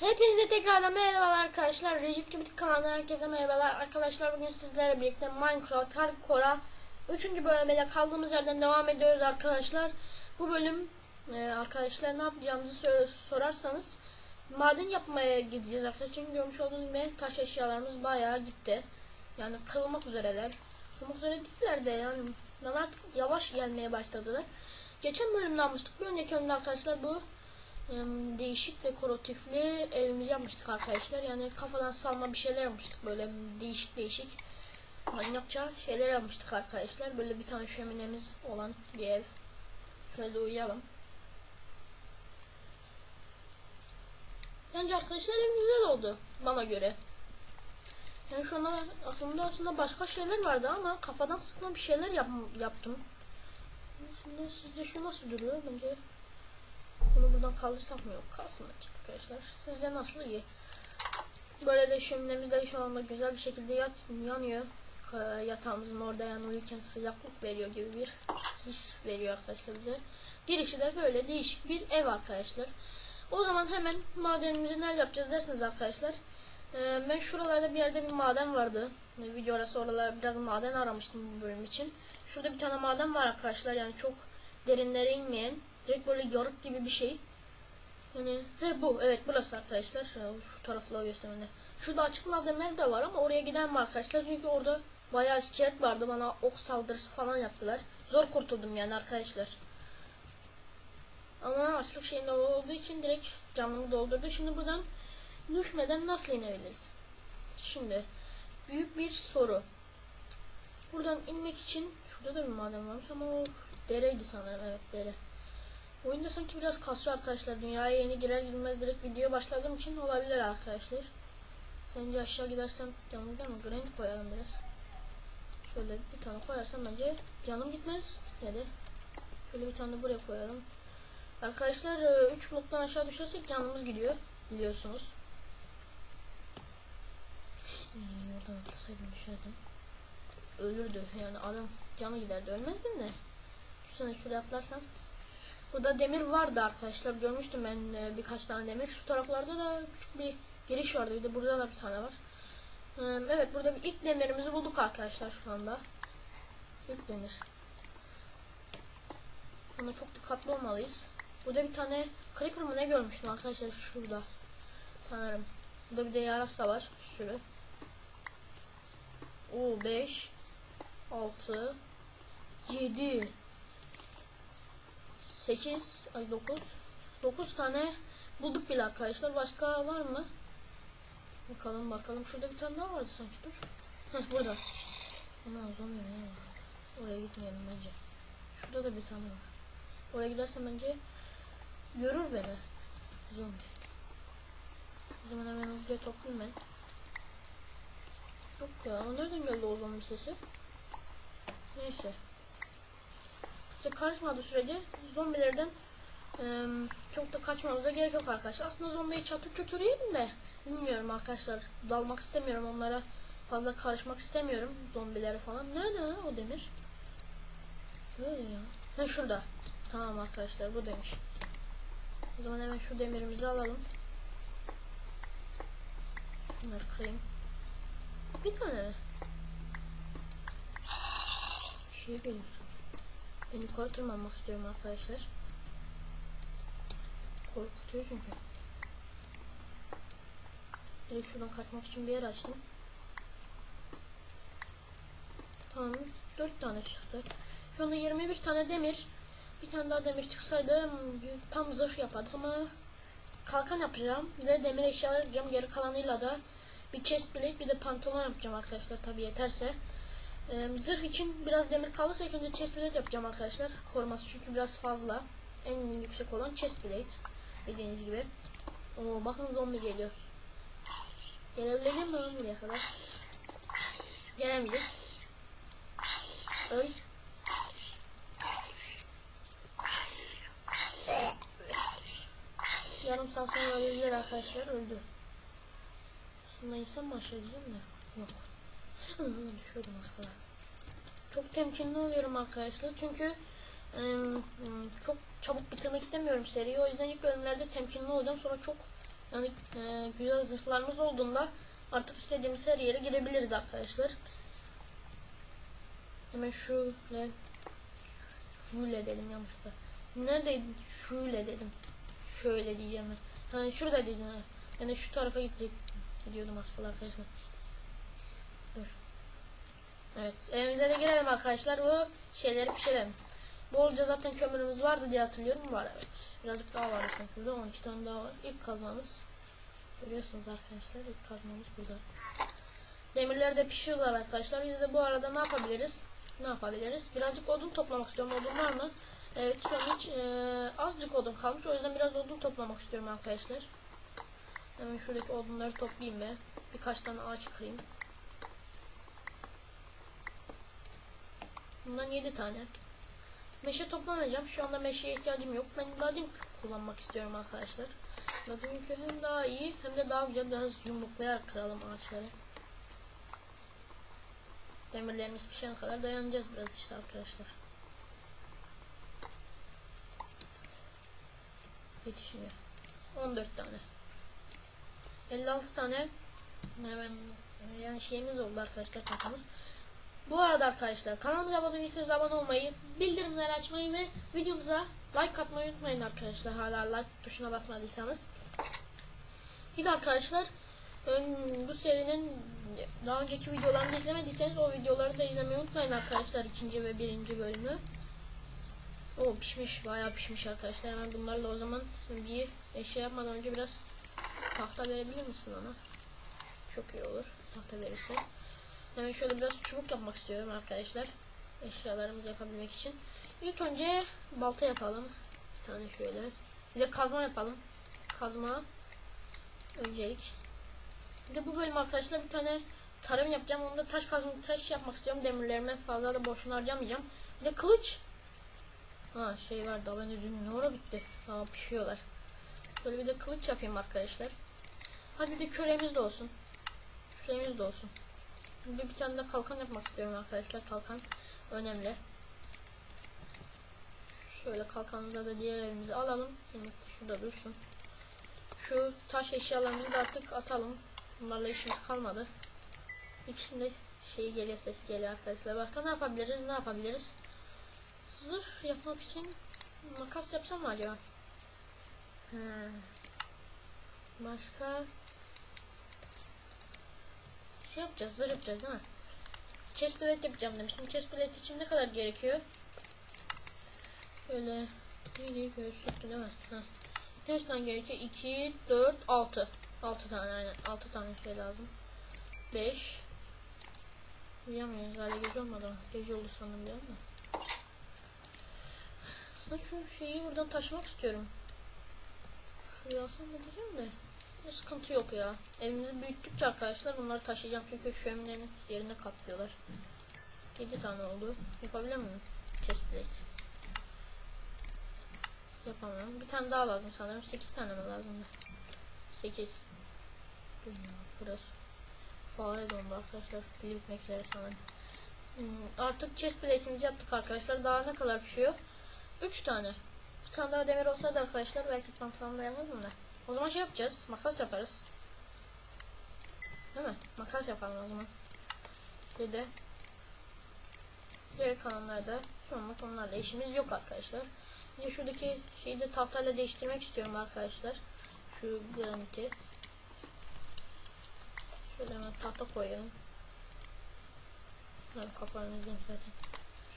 Hepinize tekrardan merhabalar arkadaşlar. Recep Gibi kanalından herkese merhabalar. Arkadaşlar bugün sizlerle birlikte Minecraft Hardcore'a 3. bölümüyle kaldığımız yerden devam ediyoruz arkadaşlar. Bu bölüm e, arkadaşlar ne yapacağımızı sorarsanız maden yapmaya gideceğiz arkadaşlar. Çünkü görmüş olduğunuz gibi taş eşyalarımız bayağı gitti. Yani kırılmak üzereler. Kırılmak üzere değiller de yani artık yavaş gelmeye başladılar. Geçen bölümde almıştık. Bir önceki bölümde arkadaşlar bu değişik dekoratifli evimizi yapmıştık arkadaşlar. Yani kafadan salma bir şeyler yapmıştık böyle değişik değişik manyakça şeyler yapmıştık arkadaşlar. Böyle bir tane şöminemiz olan bir ev. Şöyle uyuyalım. Bence arkadaşlar güzel oldu bana göre. Yani şu anda aklımda aslında başka şeyler vardı ama kafadan sıkma bir şeyler yap yaptım. Şimdi sizce şu nasıl duruyor? Bence bunu buradan kaldırsak mı yok? Kalsın açık arkadaşlar. Sizce nasıl iyi? Böyle de şöminemiz de şu anda güzel bir şekilde yat, yanıyor. Yatağımızın orada yani uyurken sıcaklık veriyor gibi bir his veriyor arkadaşlar bize. Girişi de böyle değişik bir ev arkadaşlar. O zaman hemen madenimizi nerede yapacağız derseniz arkadaşlar. Ee, ben şuralarda bir yerde bir maden vardı. Ee, Video arası oralar biraz maden aramıştım bu bölüm için. Şurada bir tane maden var arkadaşlar yani çok derinlere inmeyen direkt böyle yarık gibi bir şey. Yani he bu evet burası arkadaşlar Şu- şu tarafla göstermede. Şurada açık madenler de var ama oraya giden mi arkadaşlar çünkü orada bayağı iskelet vardı bana ok saldırısı falan yaptılar. Zor kurtuldum yani arkadaşlar. Ama açlık şeyinde olduğu için direkt canımı doldurdu. Şimdi buradan düşmeden nasıl inebiliriz? Şimdi büyük bir soru. Buradan inmek için şurada da bir maden varmış ama o dereydi sanırım evet dere. Oyunda sanki biraz kasıyor arkadaşlar. Dünyaya yeni girer girmez direkt video başladığım için olabilir arkadaşlar. Sence aşağı gidersem canım gider mi? Granit koyalım biraz. Şöyle bir tane koyarsam bence canım gitmez. Gitmedi. Şöyle bir tane buraya koyalım. Arkadaşlar 3 bloktan aşağı düşersek canımız gidiyor. Biliyorsunuz. Ee, oradan atlasaydım düşerdim. Ölürdü yani adam canı giderdi. Ölmezdim de. Şuna şuraya atlarsam Burada demir vardı arkadaşlar. Görmüştüm ben e, birkaç tane demir. Şu taraflarda da küçük bir giriş vardı. Bir de burada da bir tane var. E, evet burada bir ilk demirimizi bulduk arkadaşlar şu anda. İlk demir. Buna çok dikkatli olmalıyız. Burada bir tane creeper mı ne görmüştüm arkadaşlar şurada. Sanırım. Burada bir de yarasa var. Bir sürü. Oo 5 6 7 8 ay 9 9 tane bulduk bile arkadaşlar. Başka var mı? Bakalım bakalım. Şurada bir tane daha vardı sanki. Dur. Heh burada. Ana zombi? Oraya gitmeyelim bence. Şurada da bir tane var. Oraya gidersem bence görür beni. Zombi. O zaman hemen hızlıca toplayayım ben. Yok ya. Nereden geldi o zombi sesi? Neyse size karışmadığı sürece zombilerden e, çok da kaçmanıza gerek yok arkadaşlar. Aslında zombiyi çatır çutur de bilmiyorum arkadaşlar. Dalmak istemiyorum onlara. Fazla karışmak istemiyorum zombilere falan. Nerede ha o demir? Nerede ya? Ha şurada. Tamam arkadaşlar bu demiş. O zaman hemen şu demirimizi alalım. Şunları kırayım. Bir tane mi? Bir şey geliyor. Ben yukarı tırmanmak istiyorum arkadaşlar. Korkutuyor çünkü. Direkt şuradan kaçmak için bir yer açtım. Tamam. 4 tane çıktı. Şu anda 21 tane demir. Bir tane daha demir çıksaydı tam zırh yapardık ama kalkan yapacağım. Bir de demir eşyalar yapacağım. Geri kalanıyla da bir chest plate bir de pantolon yapacağım arkadaşlar tabi yeterse. Ee, zırh için biraz demir kalırsa ilk önce chest plate yapacağım arkadaşlar. Koruması çünkü biraz fazla. En yüksek olan chest plate. Bildiğiniz gibi. Oo bakın zombi geliyor. Gelebilecek mi lan buraya kadar? Gelemeyecek. Öl. Yarım saat sonra ölebilir arkadaşlar. Öldü. Sonra insan mı aşağı mi? Yok. Hı, Düşüyordum az kadar. Çok temkinli oluyorum arkadaşlar çünkü çok çabuk bitirmek istemiyorum seriyi. O yüzden ilk bölümlerde temkinli olacağım. Sonra çok Yani e, güzel zırhlarımız olduğunda artık istediğimiz her yere girebiliriz arkadaşlar. Hemen şöyle şöyle dedim yanlışlıkla. Neredeydi? Şöyle dedim. Şöyle diyeceğim. Yani şurada dedim. Yani şu tarafa gidecek gidiyordum aslında arkadaşlar. Evet. Evimize de girelim arkadaşlar. Bu şeyleri pişirelim. Bolca zaten kömürümüz vardı diye hatırlıyorum. Var evet. Birazcık daha var aslında burada. 12 tane daha var. İlk kazmamız. Görüyorsunuz arkadaşlar. İlk kazmamız burada. Demirleri de pişiriyorlar arkadaşlar. Biz de bu arada ne yapabiliriz? Ne yapabiliriz? Birazcık odun toplamak istiyorum. Odun var mı? Evet şu an hiç e, azıcık odun kalmış. O yüzden biraz odun toplamak istiyorum arkadaşlar. Hemen şuradaki odunları toplayayım ve birkaç tane ağaç kırayım. Bundan 7 tane. Meşe toplamayacağım. Şu anda meşeye ihtiyacım yok. Ben lading kullanmak istiyorum arkadaşlar. Lading hem daha iyi hem de daha güzel. Biraz yumruklayarak kıralım ağaçları. Demirlerimiz pişene kadar dayanacağız biraz işte arkadaşlar. Yetişmiyor. 14 tane. 56 tane yani şeyimiz oldu arkadaşlar takamız. Bu arada arkadaşlar kanalımıza abone değilseniz abone olmayı, bildirimleri açmayı ve videomuza like atmayı unutmayın arkadaşlar. Hala like tuşuna basmadıysanız. Bir de arkadaşlar bu serinin daha önceki videolarını izlemediyseniz o videoları da izlemeyi unutmayın arkadaşlar. ikinci ve birinci bölümü. O pişmiş bayağı pişmiş arkadaşlar. Hemen bunlarla o zaman bir eşya yapmadan önce biraz tahta verebilir misin ona? Çok iyi olur tahta verirse. Hemen şöyle biraz çubuk yapmak istiyorum arkadaşlar. Eşyalarımızı yapabilmek için. İlk önce balta yapalım. Bir tane şöyle. Bir de kazma yapalım. Kazma. Öncelik. Bir de bu bölüm arkadaşlar bir tane tarım yapacağım. Onda taş kazma taş yapmak istiyorum. Demirlerime fazla da boşuna harcamayacağım. Bir de kılıç. Ha şey var daha ben de dün ne ara bitti. Ha pişiyorlar. Böyle bir de kılıç yapayım arkadaşlar. Hadi bir de küreğimiz de olsun. Küreğimiz de olsun. Bir, bir tane de kalkan yapmak istiyorum arkadaşlar. Kalkan önemli. Şöyle kalkanımıza da diğer elimizi alalım. Evet, şurada dursun. Şu taş eşyalarımızı da artık atalım. Bunlarla işimiz kalmadı. İkisinde şey geliyor ses geliyor arkadaşlar. Başka ne yapabiliriz? Ne yapabiliriz? Zırh yapmak için makas yapsam mı acaba? He. Başka şey yapacağız, zırh yapacağız değil mi? Chest plate yapacağım demiştim. Chest plate için ne kadar gerekiyor? Şöyle neydi gözlüktü değil mi? Heh. Tane gerekiyor? 2, 4, 6. 6 tane aynen. 6 tane şey lazım. 5. Uyuyamıyoruz. Hala gece olmadı. Gece oldu sanırım bir anda. Aslında şu şeyi buradan taşımak istiyorum. Şuraya alsam mı diyeceğim de. Bir sıkıntı yok ya. Evimizi büyüttükçe arkadaşlar bunları taşıyacağım çünkü şu eminenin yerine kaplıyorlar. 7 tane oldu. Yapabilir miyim? Chest plate. Yapamıyorum. Bir tane daha lazım sanırım. 8 tane mi lazım? 8. Dur ya burası. Fare dondu arkadaşlar. Bitmek üzere sanırım. Hmm, artık chest plate'imizi yaptık arkadaşlar. Daha ne kadar pişiyor? 3 tane. Bir tane daha demir olsaydı arkadaşlar belki tamamlayamazdım da. O zaman şey yapacağız. Makas yaparız. Değil mi? Makas yapalım o zaman. Bir de diğer kalanlarda şu anlık onlarla işimiz yok arkadaşlar. Ya şuradaki şeyi de tahtayla değiştirmek istiyorum arkadaşlar. Şu graniti. Şöyle hemen tahta koyalım. Yani kapağını zaten.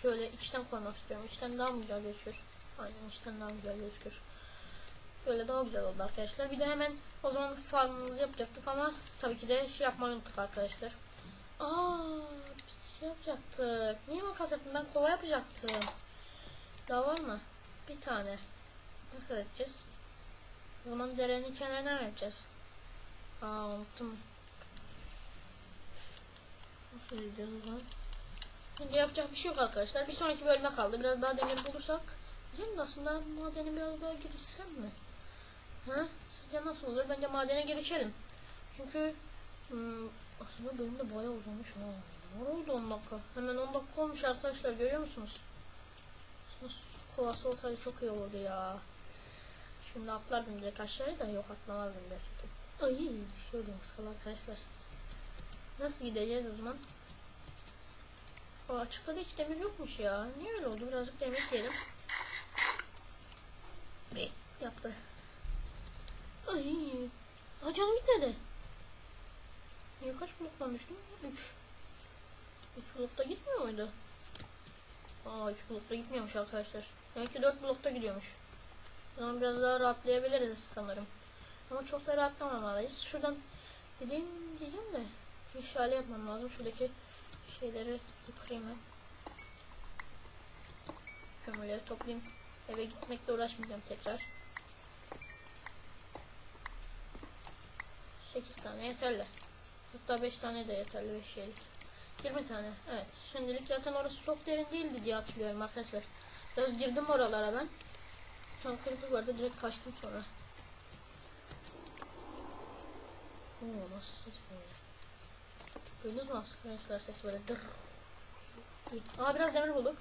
Şöyle içten koymak istiyorum. İçten daha mı güzel gözükür? Aynen içten daha güzel gözükür. Böyle daha güzel oldu arkadaşlar. Bir de hemen o zaman farmımızı yapacaktık ama tabii ki de şey yapmayı unuttuk arkadaşlar. Aa, bir şey yapacaktık. Niye makas yaptım? Ben kova yapacaktım. Daha var mı? Bir tane. Nasıl edeceğiz? O zaman derenin kenarına mı yapacağız? Aa unuttum. Nasıl edeceğiz zaman? Şimdi yapacak bir şey yok arkadaşlar. Bir sonraki bölüme kaldı. Biraz daha demir bulursak. Diyeceğim aslında madene biraz daha girişsem mi? Ha? Sizce nasıl olur? Bence madene girişelim. Çünkü hmm, aslında bölüm de bayağı uzamış ha. Ne oldu 10 dakika? Hemen 10 dakika olmuş arkadaşlar görüyor musunuz? Aslında kovası olsaydı çok iyi olurdu ya. Şimdi atlardım direkt aşağıya da yok atlamazdım desek. Ay şöyle baskılı arkadaşlar. Nasıl gideceğiz o zaman? Aa, açıkta hiç demir yokmuş ya. Niye öyle oldu? Birazcık demir yiyelim. Be, yaptı. Ay. Aa, canım gitmedi. Niye düştüm? 3. 3 blokta gitmiyor muydu? Aa 3 blokta gitmiyormuş arkadaşlar. Belki 4 blokta gidiyormuş. O zaman biraz daha rahatlayabiliriz sanırım. Ama çok da rahatlamamalıyız. Şuradan gideyim diyeceğim de meşale yapmam lazım. Şuradaki şeyleri bir kırayım ben. Kömürleri toplayayım. Eve gitmekle uğraşmayacağım tekrar. 8 tane yeterli. Hatta 5 tane de yeterli 5 şeylik. 20 tane. Evet. Şimdilik zaten orası çok derin değildi diye hatırlıyorum arkadaşlar. Biraz girdim oralara ben. Tam kırıklık vardı direkt kaçtım sonra. Oo nasıl ses böyle? Duydunuz mu arkadaşlar ses böyle. Aa biraz demir bulduk.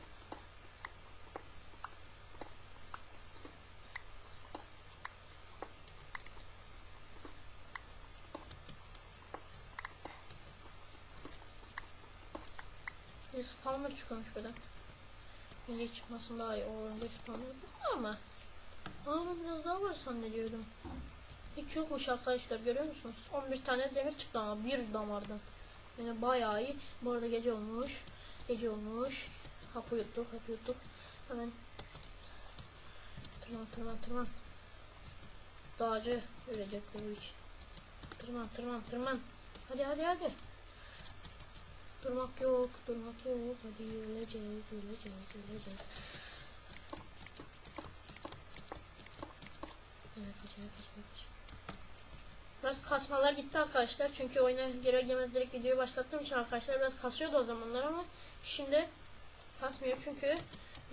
Bir spawner çıkıyormuş buradan. Bence çıkmasın daha iyi. O önce spawner bu ama. Aa ben biraz daha var zannediyordum. Hiç yokmuş arkadaşlar görüyor musunuz? 11 tane demir çıktı ama bir damardan. Yani bayağı iyi. Bu arada gece olmuş. Gece olmuş. Hapı yuttuk, hapı yuttuk. Hemen tırman tırman tırman. Dağcı ölecek bu iş. Tırman tırman tırman. Hadi hadi hadi. Durmak yok, durmak yok. Hadi öleceğiz, öleceğiz, öleceğiz. Evet, evet, evet, evet. Biraz kasmalar gitti arkadaşlar. Çünkü oyuna girer girmez direkt videoyu başlattığım için arkadaşlar biraz kasıyordu o zamanlar ama şimdi kasmıyor çünkü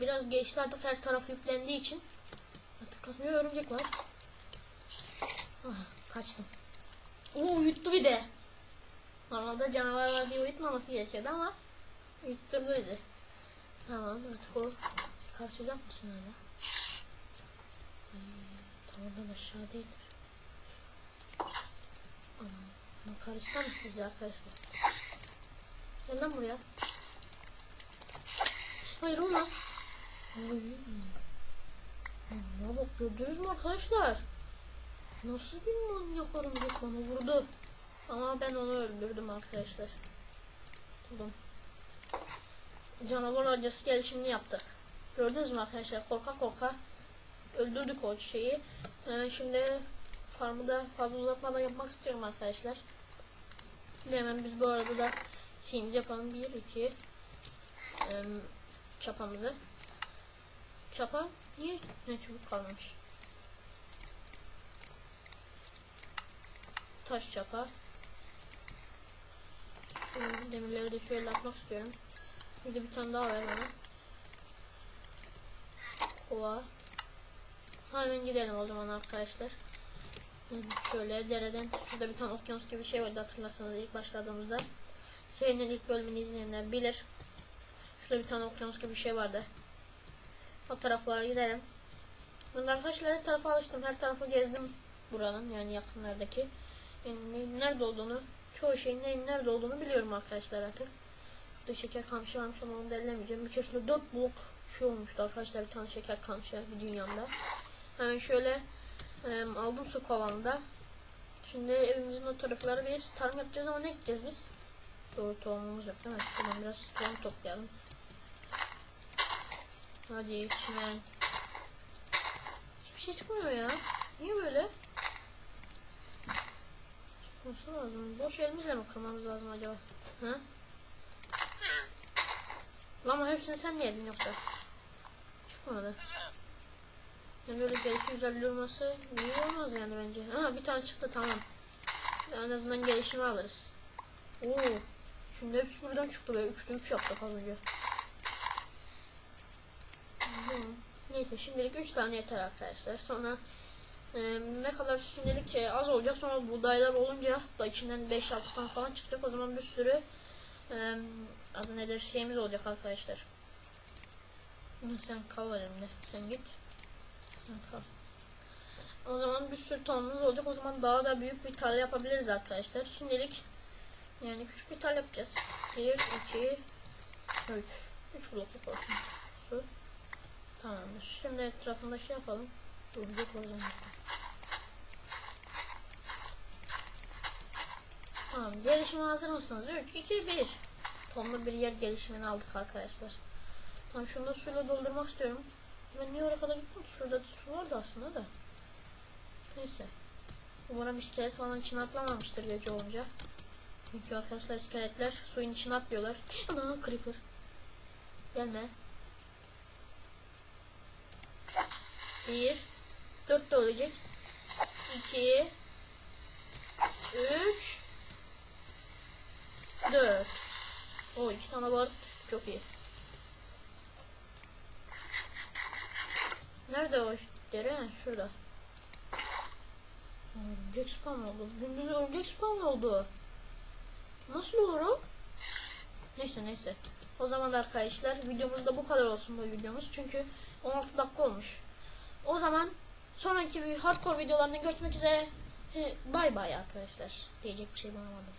biraz geçti artık her taraf yüklendiği için artık kasmıyor örümcek var. Ah, kaçtım. Oo yuttu bir de. Normalde canavar var diye uyutmaması gerekiyordu ama uyutturdu bizi. Tamam artık o karşılayacak mısın hala? Ay, tavandan aşağı değil. Aman, karışsam sizce arkadaşlar? Gel lan buraya. Hayır. Oy. Ne bak gördünüz mü arkadaşlar? Nasıl bir manyak örümcek onu vurdu. Ama ben onu öldürdüm arkadaşlar. Buldum. Canavar acısı gelişimini yaptık. Gördünüz mü arkadaşlar? Korka korka öldürdük o şeyi. Ee, şimdi farmı da fazla uzatmadan yapmak istiyorum arkadaşlar. Hemen biz bu arada da şeyimizi yapalım. 1, 2 ee, çapamızı. Çapa niye ne çubuk kalmamış? Taş çapa. Demirleri de şöyle atmak istiyorum. Bir de bir tane daha ver bana. Kova. Hemen gidelim o zaman arkadaşlar. Şöyle dereden şurada bir tane okyanus gibi bir şey vardı hatırlarsanız ilk başladığımızda. Serinin ilk bölümünü izleyenler bilir. Şurada bir tane okyanus gibi bir şey vardı. O taraflara gidelim. Ben arkadaşlar her tarafa alıştım. Her tarafı gezdim buranın yani yakınlardaki. Yani nerede olduğunu çoğu şeyin neyin nerede olduğunu biliyorum arkadaşlar artık. Burada şeker kamışı varmış ama onu da ellemeyeceğim. Bir keresinde 4 blok şey olmuştu arkadaşlar bir tane şeker kamışı bir dünyamda. Hemen şöyle e, aldım su kovanında. Şimdi evimizin o tarafları bir tarım yapacağız ama ne ekeceğiz biz? Doğru tohumumuz yok değil mi? Şuradan biraz tohum toplayalım. Hadi çimen. Hiçbir şey çıkmıyor ya. Niye böyle? Çıkması lazım. Boş elimizle mi kırmamız lazım acaba? Ha? Ama hepsini sen yedin yoksa? Çıkmadı. Yani böyle gelişim güzel durması iyi olmaz yani bence. Aha bir tane çıktı tamam. En azından gelişimi alırız. Oo. Şimdi hepsi buradan çıktı be. 3'te 3 yaptık az önce. Hı. Neyse şimdilik 3 tane yeter arkadaşlar. Sonra e, ne kadar şimdilik e, az olacak. Sonra buğdaylar olunca da içinden 5-6 tane falan çıkacak. O zaman bir sürü e, adı nedir şeyimiz olacak arkadaşlar. Sen kal elimde. Sen git. Sen kal. O zaman bir sürü tohumumuz olacak. O zaman daha da büyük bir tarla yapabiliriz arkadaşlar. Şimdilik yani küçük bir tarla yapacağız. 1, 2, 3. 3 blokluk olsun. Şu. Tamamdır. Şimdi etrafında şey yapalım. Örümcek o. Tamam. Gelişime hazır mısınız? 3, 2, 1. Tonlu bir yer gelişimini aldık arkadaşlar. Tamam şunu da suyla doldurmak istiyorum. Ben niye oraya kadar gittim? Şurada su vardı aslında da. Neyse. Umarım iskelet falan içine atlamamıştır gece olunca. Çünkü arkadaşlar iskeletler suyun içine atlıyorlar. Ana creeper. Gelme. Bir. Dört de olacak. İki. Üç. Dört. O iki tane var. Çok iyi. Nerede o dere? Şurada. Örümcek spawn oldu. Gündüz örümcek spawn oldu. Nasıl olur o? Neyse neyse. O zaman da arkadaşlar videomuz da bu kadar olsun bu videomuz. Çünkü 16 dakika olmuş. O zaman sonraki bir hardcore videolarında görüşmek üzere. He, Bay bay arkadaşlar. Diyecek bir şey bulamadım.